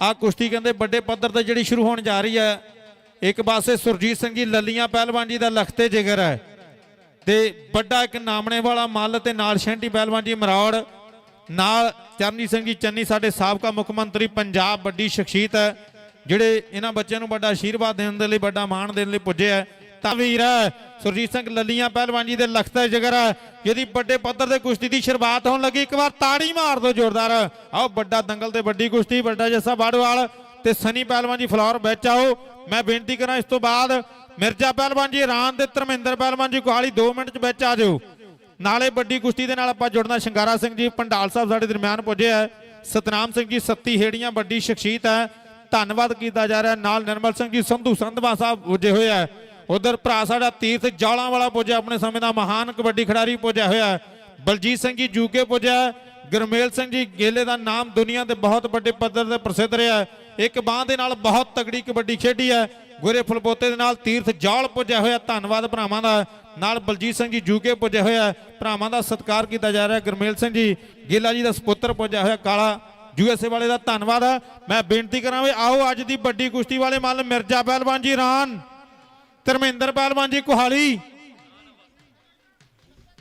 ਆ ਕੁਸ਼ਤੀ ਕਹਿੰਦੇ ਵੱਡੇ ਪੱਧਰ ਤੇ ਜਿਹੜੀ ਸ਼ੁਰੂ ਹੋਣ ਜਾ ਰਹੀ ਹੈ। ਇੱਕ ਪਾਸੇ ਸੁਰਜੀਤ ਸਿੰਘ ਜੀ ਲੱਲੀਆਂ ਪਹਿਲਵਾਨ ਜੀ ਦਾ ਲਖਤੇ ਜਿਗਰ ਹੈ। ਤੇ ਵੱਡਾ ਇੱਕ ਨਾਮਣੇ ਵਾਲਾ ਮੱਲ ਤੇ ਨਾਲ ਸ਼ੈਂਟੀ ਪਹਿਲਵਾਨ ਜੀ ਮਰੌੜ, ਨਾਲ ਚਰਨਜੀਤ ਸਿੰਘ ਜੀ ਚੰਨੀ, ਸਾਡੇ ਸਾਬਕਾ ਮੁੱਖ ਮੰਤਰੀ ਪੰਜਾਬ ਵੱਡੀ ਸ਼ਖਸੀਅਤ ਹੈ, ਜਿਹੜੇ ਇਹਨਾਂ ਬੱਚਿਆਂ ਨੂੰ ਵੱਡਾ ਆਸ਼ੀਰਵਾਦ ਦੇਣ ਦੇ ਲਈ, ਵੱਡਾ ਮਾਣ ਦੇਣ ਲਈ ਪੁੱਜੇ ਹੈ। ਤਾਂ ਵੀਰ ਹੈ। ਸੁਰਜੀਤ ਸਿੰਘ ਲੱਲੀਆਂ ਪਹਿਲਵਾਨ ਜੀ ਦੇ ਲਖਤਾ ਜਿਗਰ ਜਿਹਦੀ ਵੱਡੇ ਪੱਧਰ ਤੇ ਕੁਸ਼ਤੀ ਦੀ ਸ਼ੁਰੂਆਤ ਹੋਣ ਲੱਗੀ। ਇੱਕ ਵਾਰ ਤਾੜੀ ਮਾਰ ਦਿਓ ਜ਼ੋਰਦਾਰ। ਆਓ, ਵੱਡਾ ਦੰਗਲ ਤੇ ਵੱਡੀ ਕੁਸ਼ਤੀ, ਵੱਡਾ ਜੱਸਾ ਬਾੜਵਾਲ ਤੇ ਸਨੀ ਪਹਿਲਵਾਨ ਜੀ ਫਲੋਰ ਵਿੱਚ ਆਓ। ਮੈਂ ਬੇਨਤੀ ਕਰਾਂ ਇਸ ਤੋਂ ਬਾਅਦ ਮਿਰਜ਼ਾ ਪਹਿਲਵਾਨ ਜੀ ਰਾਨ ਤੇ ਧਰਮਿੰਦਰ ਪਹਿਲਵਾਨ ਜੀ ਕੋਹਾਲੀ 2 ਮਿੰਟ ਚ ਵਿੱਚ ਆ ਜਾਓ। ਨਾਲੇ ਵੱਡੀ ਕੁਸ਼ਤੀ ਦੇ ਨਾਲ ਆਪਾਂ ਜੁੜਨਾ। ਸ਼ਿੰਗਾਰਾ ਸਿੰਘ ਜੀ ਪੰਡਾਲ ਸਾਹਿਬ ਸਾਡੇ ਦਰਮਿਆਨ ਪੁੱਜੇ ਹੈ ਸਤਨਾਮ ਸਿੰਘ ਜੀ ਸੱਤੀ ਹੇੜੀਆਂ, ਵੱਡੀ ਸ਼ਖਸੀਅਤ ਹੈ। ਧੰਨਵਾਦ ਕੀਤਾ ਜਾ ਰਿਹਾ। ਨਾਲ ਨਿਰਮਲ ਸਿੰਘ ਜੀ, ਸੰਧੂ ਸੰਧਵਾ ਸਾਹਿਬ ਪੁੱਜੇ ਹੋਏ ਹੈ ਉਧਰ ਭਰਾ ਸਾਡਾ ਤੀਰਥ ਜੌਲਾਂ ਵਾਲਾ ਪੁੱਜਿਆ, ਆਪਣੇ ਸਮੇਂ ਦਾ ਮਹਾਨ ਕਬੱਡੀ ਖਿਡਾਰੀ ਪੁੱਜਿਆ ਹੋਇਆ ਬਲਜੀਤ ਸਿੰਘ ਜੀ ਜੂਕੇ ਪੁੱਜਿਆ ਹੈ। ਗੁਰਮੇਲ ਸਿੰਘ ਜੀ ਗੇਲੇ ਦਾ ਨਾਮ ਦੁਨੀਆ ਦੇ ਬਹੁਤ ਵੱਡੇ ਪੱਧਰ ਤੇ ਪ੍ਰਸਿੱਧ ਰਿਹਾ ਇੱਕ ਬਾਹ ਦੇ ਨਾਲ ਬਹੁਤ ਤਗੜੀ ਕਬੱਡੀ ਖੇਡੀ ਹੈ। ਗੁਰੇ ਫਲਪੋਤੇ ਦੇ ਨਾਲ ਤੀਰਥ ਜੌਲ ਪੁੱਜਿਆ ਹੋਇਆ, ਧੰਨਵਾਦ ਭਰਾਵਾਂ ਦਾ। ਨਾਲ ਬਲਜੀਤ ਸਿੰਘ ਜੀ ਜੂਕੇ ਪੁੱਜਿਆ ਹੋਇਆ ਭਰਾਵਾਂ ਦਾ ਸਤਿਕਾਰ ਕੀਤਾ ਜਾ ਰਿਹਾ ਗੁਰਮੇਲ ਸਿੰਘ ਜੀ ਗੇਲਾ ਜੀ ਦਾ ਸੁਪੁੱਤਰ ਪੁੱਜਿਆ ਹੋਇਆ, ਕਾਲਾ ਯੂਐਸਏ ਵਾਲੇ ਦਾ ਧੰਨਵਾਦ ਹੈ। ਮੈਂ ਬੇਨਤੀ ਕਰਾਂ ਵੀ ਆਓ ਅੱਜ ਦੀ ਵੱਡੀ ਕੁਸ਼ਤੀ ਵਾਲੇ ਮੱਲ ਮਿਰਜ਼ਾ ਪਹਿਲਵਾਨ ਜੀ ਰਾਨ ਧਰਮਿੰਦਰ ਪਹਿਲਵਾਨ ਜੀ ਕੁਹਾਲੀ।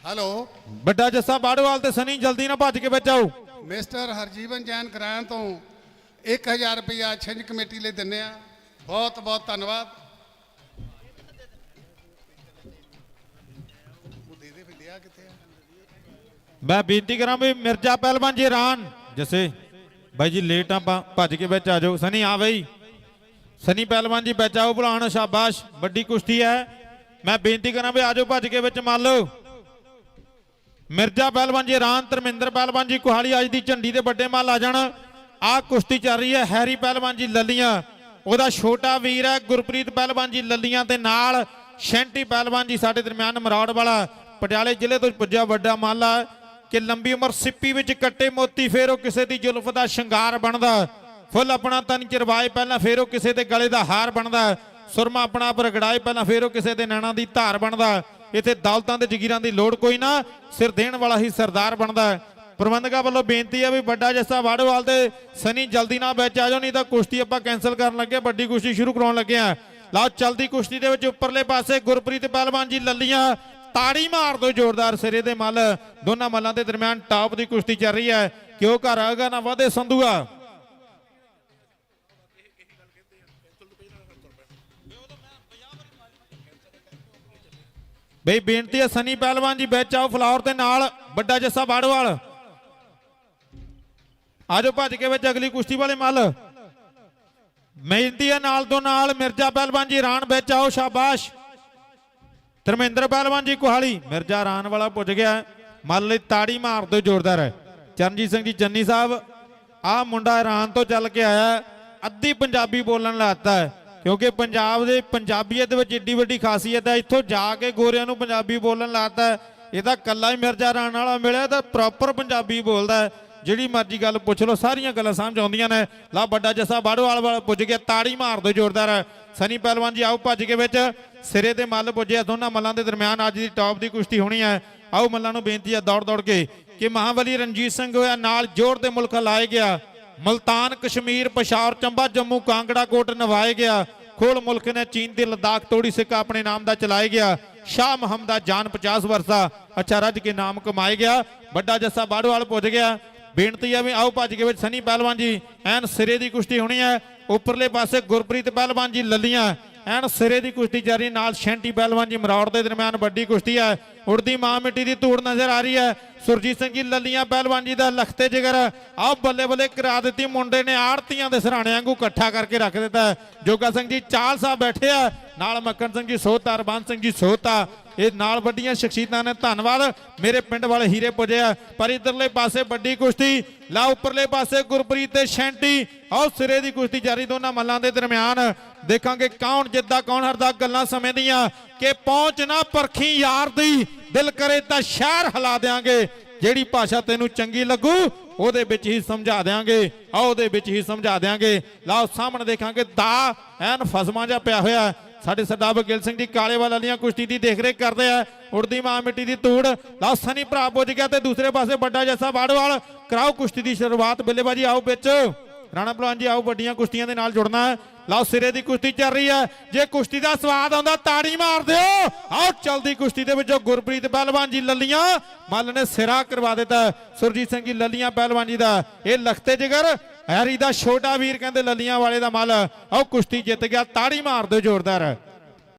ਹੈਲੋ। ਵੱਡਾ ਜੱਸਾ ਬਾੜਵਾਲ ਤੇ ਸਨੀ ਜਲਦੀ ਨਾਲ ਭੱਜ ਕੇ ਵਿੱਚ ਆਓ। ਮਿਸਟਰ ਹਰਜੀਵਨ ਜੈਨ ਕਰਾਇਣ ਤੋਂ 1000 ਰੁਪਇਆ ਛਿੰਝ ਕਮੇਟੀ ਲਈ ਦਿੰਨੇ ਆ ਬਹੁਤ ਬਹੁਤ ਧੰਨਵਾਦ। ਆ? ਮੈਂ ਬੇਨਤੀ ਕਰਾਂ ਵੀ ਮਿਰਜ਼ਾ ਪਹਿਲਵਾਨ ਜੀ ਰਾਨ ਜਸੇ ਬਾਈ ਜੀ ਲੇਟ ਆਪਾਂ ਭੱਜ ਕੇ ਵਿੱਚ ਆ ਜਾਓ। ਸਨੀ ਆ ਬਈ। ਸਨੀ ਪਹਿਲਵਾਨ ਜੀ ਵਿੱਚ ਆਓ ਭਲਾਣ ਸ਼ਾਬਾਸ਼, ਵੱਡੀ ਕੁਸ਼ਤੀ ਹੈ। ਮੈਂ ਬੇਨਤੀ ਕਰਾਂ ਵੀ ਆਜੋ ਭੱਜ ਕੇ ਵਿੱਚ ਮੰਨ ਲਓ। ਮਿਰਜ਼ਾ ਪਹਿਲਵਾਨ ਜੀ ਰਾਨ ਧਰਮਿੰਦਰ ਪਹਿਲਵਾਨ ਜੀ, ਕੁਹਾਲੀ ਅੱਜ ਦੀ ਝੰਡੀ ਦੇ ਵੱਡੇ ਮੱਲ ਆ ਜਾਣ। ਆ ਕੁਸ਼ਤੀ ਚੱਲ ਰਹੀ ਹੈ, ਹੈਰੀ ਪਹਿਲਵਾਨ ਜੀ, ਲੱਲੀਆਂ। ਉਹਦਾ ਛੋਟਾ ਵੀਰ ਹੈ, ਗੁਰਪ੍ਰੀਤ ਪਹਿਲਵਾਨ ਜੀ, ਲੱਲੀਆਂ ਤੇ ਨਾਲ। ਸ਼ੈਂਟੀ ਪਹਿਲਵਾਨ ਜੀ, ਸਾਡੇ ਦਰਮਿਆਨ ਮਰਾੜ ਵਾਲਾ, ਪਟਿਆਲੇ ਜ਼ਿਲ੍ਹੇ ਤੋਂ ਪੁੱਜਿਆ ਵੱਡਾ ਮੱਲ ਆ। ਕਿ ਲੰਬੀ ਉਮਰ ਸਿੱਪੀ ਵਿੱਚ ਕੱਟੇ ਮੋਤੀ, ਫੇਰ ਉਹ ਕਿਸੇ ਦੀ ਜ਼ੁਲਫ ਦਾ ਸ਼ਿੰਗਾਰ ਬਣਦਾ। ਫੁੱਲ ਆਪਣਾ ਤਨ ਚਰਵਾਏ, ਪਹਿਲਾਂ ਫੇਰ ਉਹ ਕਿਸੇ ਦੇ ਗਲੇ ਦਾ ਹਾਰ ਬਣਦਾ ਸੁਰਮਾ ਆਪਣਾ ਆਪ ਰਗੜਾਏ, ਪਹਿਲਾਂ ਫੇਰ ਉਹ ਕਿਸੇ ਦੇ ਨੈਣਾ ਦੀ ਧਾਰ ਬਣਦਾ ਇੱਥੇ ਦੌਲਤਾਂ ਤੇ ਜ਼ਗੀਰਾਂ ਦੀ ਲੋੜ ਕੋਈ ਨਾ, ਸਿਰ ਦੇਣ ਵਾਲਾ ਹੀ ਸਰਦਾਰ ਬਣਦਾ ਪ੍ਰਬੰਧਕਾਂ ਵੱਲੋਂ ਬੇਨਤੀ ਹੈ ਵੀ ਵੱਡਾ ਜੱਸਾ ਵਾੜੋਵਾਲ ਤੇ ਸਨੀ ਜਲਦੀ ਨਾਲ ਵਿੱਚ ਆ ਜਾਓ, ਨਹੀਂ ਤਾਂ ਕੁਸ਼ਤੀ ਆਪਾਂ ਕੈਨਸਲ ਕਰਨ ਲੱਗੇ, ਵੱਡੀ ਕੁਸ਼ਤੀ ਸ਼ੁਰੂ ਕਰਾਉਣ ਲੱਗੇ ਆ ਲਓ, ਚਲਦੀ ਕੁਸ਼ਤੀ ਦੇ ਵਿੱਚ ਉੱਪਰਲੇ ਪਾਸੇ ਗੁਰਪ੍ਰੀਤ ਪਹਿਲਵਾਨ ਜੀ ਲੱਲੀਆਂ, ਤਾੜੀ ਮਾਰ ਦੋ ਜ਼ੋਰਦਾਰ ਸਿਰੇ ਦੇ ਮੱਲ। ਦੋਨਾਂ ਮੱਲਾਂ ਦੇ ਦਰਮਿਆਨ ਟਾਪ ਦੀ ਕੁਸ਼ਤੀ ਚੱਲ ਰਹੀ ਹੈ। ਕਿ ਉਹ ਘਰ ਆਗਾ ਨਾ ਵਾਦੇ ਸੰਧੂਆ? ਬਈ ਬੇਨਤੀ ਹੈ ਸਨੀ ਪਹਿਲਵਾਨ ਜੀ, ਵਿੱਚ ਆਓ ਫਲਾਵਰ ਦੇ ਨਾਲ, ਵੱਡਾ ਜੱਸਾ ਬਾੜਵਾਲ। ਆਜੋ ਭੱਜ ਕੇ ਵਿੱਚ ਅਗਲੀ ਕੁਸ਼ਤੀ ਵਾਲੇ ਮੱਲ। ਬੇਨਤੀ ਹੈ ਨਾਲ ਤੋਂ ਨਾਲ, ਮਿਰਜ਼ਾ ਪਹਿਲਵਾਨ ਜੀ, ਰਾਣ ਵਿੱਚ ਆਓ ਸ਼ਾਬਾਸ਼। ਧਰਮਿੰਦਰ ਪਹਿਲਵਾਨ ਜੀ, ਕੁਹਾਲੀ। ਮਿਰਜ਼ਾ ਰਾਣ ਵਾਲਾ ਪੁੱਜ ਗਿਆ। ਮੱਲ ਲਈ ਤਾੜੀ ਮਾਰ ਦਿਓ, ਜ਼ੋਰਦਾਰ ਚਰਨਜੀਤ ਸਿੰਘ ਜੀ, ਚੰਨੀ ਸਾਹਿਬ। ਆਹ ਮੁੰਡਾ ਇਰਾਨ ਤੋਂ ਚੱਲ ਕੇ ਆਇਆ। ਅੱਧੀ ਪੰਜਾਬੀ ਬੋਲਣ ਲਾਤਾ ਹੈ। ਕਿਉਂਕਿ ਪੰਜਾਬ ਦੇ ਪੰਜਾਬੀਅਤ ਵਿੱਚ ਏਡੀ ਵੱਡੀ ਖਾਸੀਅਤ ਹੈ, ਇੱਥੋਂ ਜਾ ਕੇ ਗੋਰਿਆਂ ਨੂੰ ਪੰਜਾਬੀ ਬੋਲਣ ਲਾਤਾ ਇਹਦਾ ਇਹ ਕੱਲਾ ਹੀ ਮਿਰਜ਼ਾ ਰਾਣ ਵਾਲਾ ਮਿਲਿਆ ਤਾਂ ਪ੍ਰੋਪਰ ਪੰਜਾਬੀ ਬੋਲਦਾ ਜਿਹੜੀ ਮਰਜ਼ੀ ਗੱਲ ਪੁੱਛ ਲਓ, ਸਾਰੀਆਂ ਗੱਲਾਂ ਸਮਝ ਆਉਂਦੀਆਂ ਨੇ। ਲਾ ਵੱਡਾ ਜੱਸਾ ਬਾੜਵਾਲ ਵਾਲਾ ਪੁੱਜ ਗਿਆ ਤਾੜੀ ਮਾਰ ਦਿਓ ਜ਼ੋਰਦਾਰ। ਸਨੀ ਪਹਿਲਵਾਨ ਜੀ, ਆਓ ਭੱਜ ਕੇ ਵਿੱਚ। ਸਿਰੇ ਦੇ ਮੱਲ ਪੁੱਜਿਆ, ਦੋਨਾਂ ਮੱਲਾਂ ਦੇ ਦਰਮਿਆਨ ਅੱਜ ਦੀ ਟੌਪ ਦੀ ਕੁਸ਼ਤੀ ਹੋਣੀ ਹੈ। ਆਓ ਮੱਲਾਂ ਨੂੰ ਬੇਨਤੀ ਹੈ ਦੌੜ ਦੌੜ ਕੇ ਕਿ ਮਹਾਬਲੀ ਰਣਜੀਤ ਸਿੰਘ ਹੋਇਆ ਨਾਲ ਜੋਰ ਦੇ ਮੁਲਕ ਲਾਏ ਗਿਆ। ਮਲਤਾਨ ਕਸ਼ਮੀਰ, ਪਸ਼ਾਵਰ ਚੰਬਾ, ਜੰਮੂ ਕਾਂਗੜਾ ਕੋਟ ਨਵਾਏ ਗਿਆ। ਖੋਲ ਮੁਲਕ ਨੇ ਚੀਨ ਦੇ ਲਦਾਖ ਤੋੜੀ ਸਿੱਕਾ ਆਪਣੇ ਨਾਮ ਦਾ ਚਲਾਏ ਗਿਆ। ਸ਼ਾਹ ਮੁਹੰਮਦਾ ਜਾਨ 50 ਵਰਸਾ। ਅੱਛਾ, ਰੱਜ ਕੇ ਨਾਮ ਕਮਾਏ ਗਿਆ। ਵੱਡਾ ਜੱਸਾ ਬਾੜਵਾਲ ਪੁੱਜ ਗਿਆ। ਬੇਨਤੀ ਆ ਵੀ ਆਓ ਭੱਜ ਕੇ ਵਿੱਚ, ਸਨੀ ਪਹਿਲਵਾਨ ਜੀ, ਐਨ ਸਿਰੇ ਦੀ ਕੁਸ਼ਤੀ ਹੋਣੀ ਹੈ। ਉੱਪਰਲੇ ਪਾਸੇ ਗੁਰਪ੍ਰੀਤ ਪਹਿਲਵਾਨ ਜੀ, ਲੱਲੀਆਂ। ਐਨ ਸਿਰੇ ਦੀ ਕੁਸ਼ਤੀ ਜਾਰੀ ਨਾਲ ਸ਼ੈਂਟੀ ਪਹਿਲਵਾਨ ਜੀ ਮਰੌੜ ਦੇ ਦਰਮਿਆਨ ਵੱਡੀ ਕੁਸ਼ਤੀ ਹੈ। ਉੜਦੀ ਮਾਂ ਮਿੱਟੀ ਦੀ ਧੂੜ ਨਜ਼ਰ ਆ ਰਹੀ ਹੈ। ਸੁਰਜੀਤ ਸਿੰਘ ਜੀ ਲੱਲੀਆਂ ਪਹਿਲਵਾਨ ਜੀ ਦਾ ਲਖਤੇ ਜਿਗਰ। ਆਹ ਬੱਲੇ ਬੱਲੇ ਕਰਾ ਦਿੱਤੀ, ਮੁੰਡੇ ਨੇ ਆੜਤੀਆਂ ਦੇ ਸਰਾਣੇ ਵਾਂਗੂ ਇਕੱਠਾ ਕਰਕੇ ਰੱਖ ਦਿੱਤਾ। ਹੈ। ਜੋਗਾ ਸਿੰਘ ਜੀ ਚਾਲ ਸਾਹਿਬ ਬੈਠੇ ਆ। ਨਾਲ ਮੱਕੜ ਸਿੰਘ ਜੀ ਸੋਤਾ ਰਬੰਦ ਸਿੰਘ ਜੀ ਸੋਹਤਾ ਇਹ ਨਾਲ ਵੱਡੀਆਂ ਸ਼ਖਸੀਅਤਾਂ ਨੇ। ਧੰਨਵਾਦ। ਮੇਰੇ ਪਿੰਡ ਵਾਲੇ ਹੀਰੇ ਪੁੱਜੇ ਪਰ ਇਧਰਲੇ ਪਾਸੇ ਵੱਡੀ ਕੁਸ਼ਤੀ ਲਾ ਉੱਪਰਲੇ ਪਾਸੇ ਗੁਰਪ੍ਰੀਤ ਤੇ ਸ਼ੈਂਟੀ। ਆਓ ਸਿਰੇ ਦੀ ਕੁਸ਼ਤੀ ਜਾਰੀ ਦੋਨਾਂ ਮੱਲਾਂ ਦੇ ਦਰਮਿਆਨ। ਦੇਖਾਂਗੇ ਕੌਣ ਜਿੱਦਾਂ ਕੌਣ ਹਰਦਾ ਗੱਲਾਂ ਸਮੇਂ ਦੀਆਂ। ਕਿ ਪਹੁੰਚ ਨਾ ਪਰਖੀ ਯਾਰ ਦੀ, ਦਿਲ ਕਰੇ ਤਾਂ ਸ਼ਹਿਰ ਹਿਲਾ ਦੇਾਂਗੇ ਜਿਹੜੀ ਭਾਸ਼ਾ ਤੈਨੂੰ ਚੰਗੀ ਲੱਗੂ, ਉਹਦੇ ਵਿੱਚ ਹੀ ਸਮਝਾ ਦੇਾਂਗੇ ਆ ਉਹਦੇ ਵਿੱਚ ਹੀ ਸਮਝਾ ਦੇਾਂਗੇ ਲਓ ਸਾਹਮਣੇ ਦੇਖਾਂਗੇ ਦਾ ਐਨ ਫਸਮਾ ਜਿਹਾ ਪਿਆ ਹੋਇਆ। ਸਾਡੇ ਸਰਦਾਰ ਬਗਿਲ ਸਿੰਘ ਦੀ ਕਾਲੇਵਾਲ ਵਾਲੀਆਂ ਕੁਸ਼ਤੀ ਦੀ ਦੇਖ ਰੇਖ ਕਰਦੇ ਆ। ਉੜਦੀ ਮਾਂ ਮਿੱਟੀ ਦੀ ਧੂੜ ਲਓ ਸਨੀ ਭਰਾ ਪੁੱਜ ਗਿਆ ਤੇ ਦੂਸਰੇ ਪਾਸੇ ਵੱਡਾ ਜੱਸਾ ਬਾੜਵਾਲ ਕਰਾਓ ਕੁਸ਼ਤੀ ਦੀ ਸ਼ੁਰੂਆਤ, ਬੱਲੇਬਾਜੀ ਆਓ ਵਿੱਚ। ਰਾਣਾ ਪਹਿਲਵਾਨ ਜੀ ਆਓ, ਵੱਡੀਆਂ ਕੁਸ਼ਤੀਆਂ ਦੇ ਨਾਲ ਜੁੜਨਾ। ਹੈ ਲਓ ਸਿਰੇ ਦੀ ਕੁਸ਼ਤੀ ਚੱਲ ਰਹੀ ਹੈ ਜੇ ਕੁਸ਼ਤੀ ਦਾ ਸਵਾਦ ਆਉਂਦਾ, ਤਾੜੀ ਮਾਰ ਦਿਓ। ਆਓ ਚਲਦੀ ਕੁਸ਼ਤੀ ਦੇ ਵਿੱਚੋਂ ਗੁਰਪ੍ਰੀਤ ਪਹਿਲਵਾਨ ਜੀ ਲੱਲੀਆਂ। ਮੱਲ ਨੇ ਸਿਰਾ ਕਰਵਾ ਦਿੱਤਾ। ਸੁਰਜੀਤ ਸਿੰਘ ਜੀ ਲੱਲੀਆਂ ਪਹਿਲਵਾਨ ਜੀ ਦਾ। ਇਹ ਲਖਤੇ ਜਿਗਰ ਹੈਰੀ ਦਾ ਛੋਟਾ ਵੀਰ ਕਹਿੰਦੇ ਲੱਲੀਆਂ ਵਾਲੇ ਦਾ ਮੱਲ ਉਹ ਕੁਸ਼ਤੀ ਜਿੱਤ ਗਿਆ, ਤਾੜੀ ਮਾਰ ਦਿਓ ਜ਼ੋਰਦਾਰ।